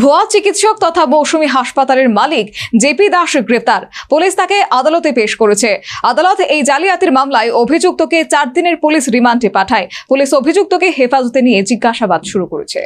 ভুয়া চিকিৎসক তথা মৌসুমী হাসপাতালের মালিক জেপি দাস গ্রেপ্তার। পুলিশ তাকে আদালতে পেশ করেছে। আদালত এই জালিয়াতির মামলায় অভিযুক্তকে চার দিনের পুলিশ রিমান্ডে পাঠায়। পুলিশ অভিযুক্তকে হেফাজতে নিয়ে জিজ্ঞাসাবাদ শুরু করেছে।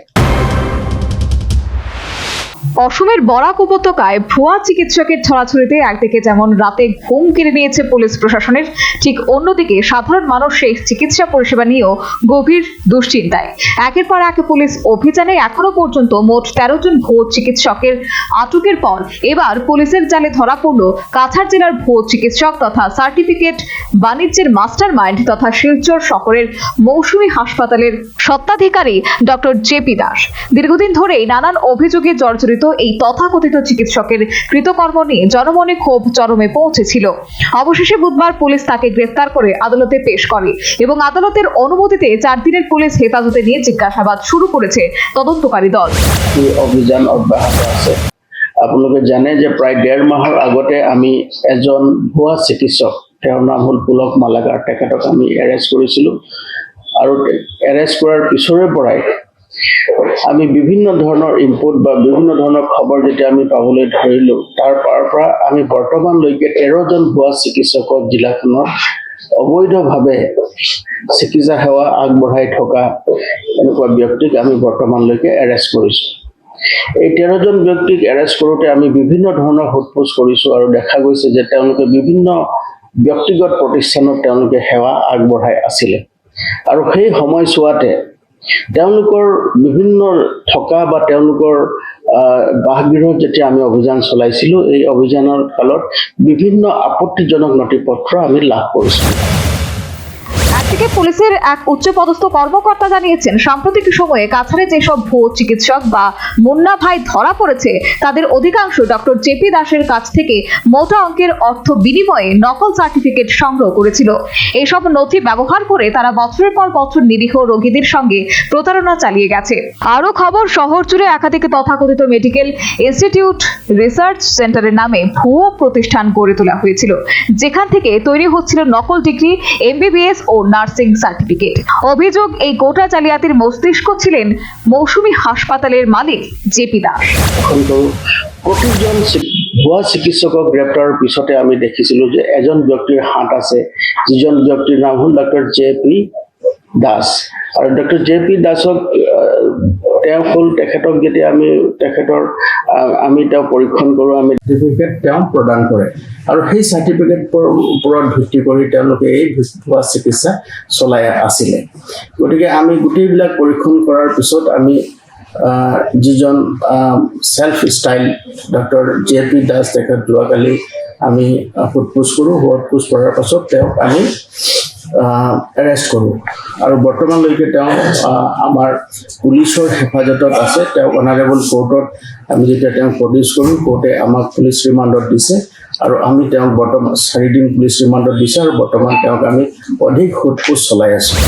অসমের বরাক উপত্যকায় ভুয়া চিকিৎসকের ছড়াছড়িতে একদিকে যেমন রাতে ঘুম কেড়ে নিয়েছে পুলিশ প্রশাসনের, ঠিক অন্যদিকে সাধারণ মানুষ সেই চিকিৎসা পরিষেবা নিয়েও গভীর দুশ্চিন্তায়। একের পর এক পুলিশ অভিযানে এখনও পর্যন্ত মোট তেরো জন ভুয়ো চিকিৎসকের আটকের পর এবার পুলিশের জালে ধরা পড়ল কাছাড় জেলার ভুয়ো চিকিৎসক তথা সার্টিফিকেট বাণিজ্যের মাস্টার মাইন্ড তথা শিলচর শহরের মৌসুমী হাসপাতালের সত্ত্বাধিকারী ডক্টর জেপি দাস। দীর্ঘদিন ধরেই নানান অভিযোগে জর্জরিত এই তথাকথিত চিকিৎসকের কৃতকর্ম নিয়ে জনমনে ক্ষোভ চরমে পৌঁছেছিল। অবশেষে বুধবার পুলিশ তাকে গ্রেফতার করে আদালতে পেশ করে এবং আদালতের অনুমতিতে চার দিনের পুলিশ হেফাজতে নিয়ে জিজ্ঞাসাবাদ শুরু করেছে তদন্তকারী দল। অভিযান অব্যাহত আছে? আপোনালোকে জানে যে প্ৰায় ডেৰ মাহৰ আগতে আমি এজন ভুৱা চিকিৎসক, তেওঁৰ নাম হ'ল পুলক মালাকাৰ তেখেতক আমি এৰেষ্ট কৰিছিলোঁ। আৰু এৰেষ্ট কৰাৰ পিছৰে পৰাই আমি বিভিন্ন ধৰণৰ ইনপুট বা বিভিন্ন ধৰণৰ খবৰ যেতিয়া আমি পাবলৈ ধৰিলোঁ তাৰ পাৰ পৰা আমি বৰ্তমানলৈকে তেৰজন ভুৱা চিকিৎসকক জিলাখনৰ অবৈধভাৱে চিকিৎসা সেৱা আগবঢ়াই থকা এনেকুৱা ব্যক্তিক আমি বৰ্তমানলৈকে এৰেষ্ট কৰিছোঁ। এই তেৰজন ব্যক্তিক এৰেষ্ট কৰোঁতে আমি বিভিন্ন ধৰণৰ সোধ পোছ কৰিছোঁ আৰু দেখা গৈছে যে তেওঁলোকে বিভিন্ন ব্যক্তিগত প্ৰতিষ্ঠানত তেওঁলোকে সেৱা আগবঢ়াই আছিলে। আৰু সেই সময়ছোৱাতে তেওঁলোকৰ বিভিন্ন থকা বা তেওঁলোকৰ বাসগৃহত যেতিয়া আমি অভিযান চলাইছিলোঁ এই অভিযানৰ কালত বিভিন্ন আপত্তিজনক নথি পত্ৰ আমি লাভ কৰিছিলোঁ। একদিকে পুলিশের এক উচ্চপদস্থ কর্মকর্তা জানিয়েছেন, সাম্প্রতিক সময়ে কাছাড়ে যেসব ভুয়ো চিকিৎসক বা মুন্না ভাই ধরা পড়েছে, তাদের অধিকাংশ ডক্টর জেপি দাসের কাছ থেকে মোটা অঙ্কের অর্থ বিনিময়ে নকল সার্টিফিকেট সংগ্রহ করেছিল। এইসব নথি ব্যবহার করে তারা বছরের পর বছর নিরীহ রোগীদের সঙ্গে প্রতারণা চালিয়ে গেছে। আরও খবর, শহর জুড়ে একাধিক তথাকথিত মেডিকেল ইনস্টিটিউট রিসার্চ সেন্টারের নামে ভুয়ো প্রতিষ্ঠান গড়ে তোলা হয়েছিল, যেখান থেকে তৈরি হচ্ছিল নকল ডিগ্রি, এমবিবিএস ও নার্সিং সার্টিফিকেট অভিযোগ, এই গোটা জালিয়াতির মস্তিষ্ক ছিলেন মৌসুমী হাসপাতালের মালিক জেপি দাস। প্ৰতিজন চি- ভুৱা চিকিৎসকক পিছতে আমি দেখিছিলোঁ যে এজন ব্যক্তিৰ হাত আছে, যিজন ব্যক্তিৰ নাম হ'ল ডক্টৰ জে পি দাস। আৰু ডক্টৰ জে পি দাসক তেওঁ হ'ল তেখেতক যেতিয়া আমি, তেখেতৰ আমি তেওঁ পৰীক্ষণ কৰোঁ, আমি চাৰ্টিফিকেট তেওঁ প্ৰদান কৰে। আৰু সেই চাৰ্টিফিকেটৰ ওপৰত ভিত্তি কৰি তেওঁলোকে এই ভুৱা চিকিৎসা চলাই আছিলে। গতিকে আমি গোটেইবিলাক পৰীক্ষণ কৰাৰ পিছত আমি যিজন self style doctor J P Das তেখেত যোৱাকালি আমি সোধ পোছ কৰোঁ। সোধ পোছ কৰাৰ পাছত তেওঁক আমি এৰেষ্ট কৰোঁ আৰু বৰ্তমানলৈকে তেওঁ আমাৰ পুলিচৰ হেফাজতত আছে। তেওঁক অনাৰেবল কোৰ্টত আমি যেতিয়া তেওঁক প্ৰডিউচ কৰোঁ কোৰ্টে আমাক পুলিচ ৰিমাণ্ডত দিছে। আৰু আমি তেওঁক বৰ্তমান চাৰিদিন পুলিচ ৰিমাণ্ডত দিছে আৰু বৰ্তমান তেওঁক আমি অধিক সোধ পোছ চলাই আছোঁ।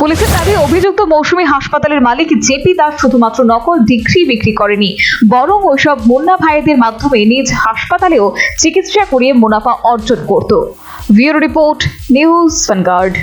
পুলিশের দাবি, অভিযুক্ত মৌসুমী হাসপাতালের মালিক জেপি দাস শুধুমাত্র নকল ডিগ্রি বিক্রি করেনি, বরং ওইসব মুন্না ভাইদের মাধ্যমে নিজ হাসপাতালেও চিকিৎসা করিয়ে মুনাফা অর্জন করত। View Report, News Vanguard.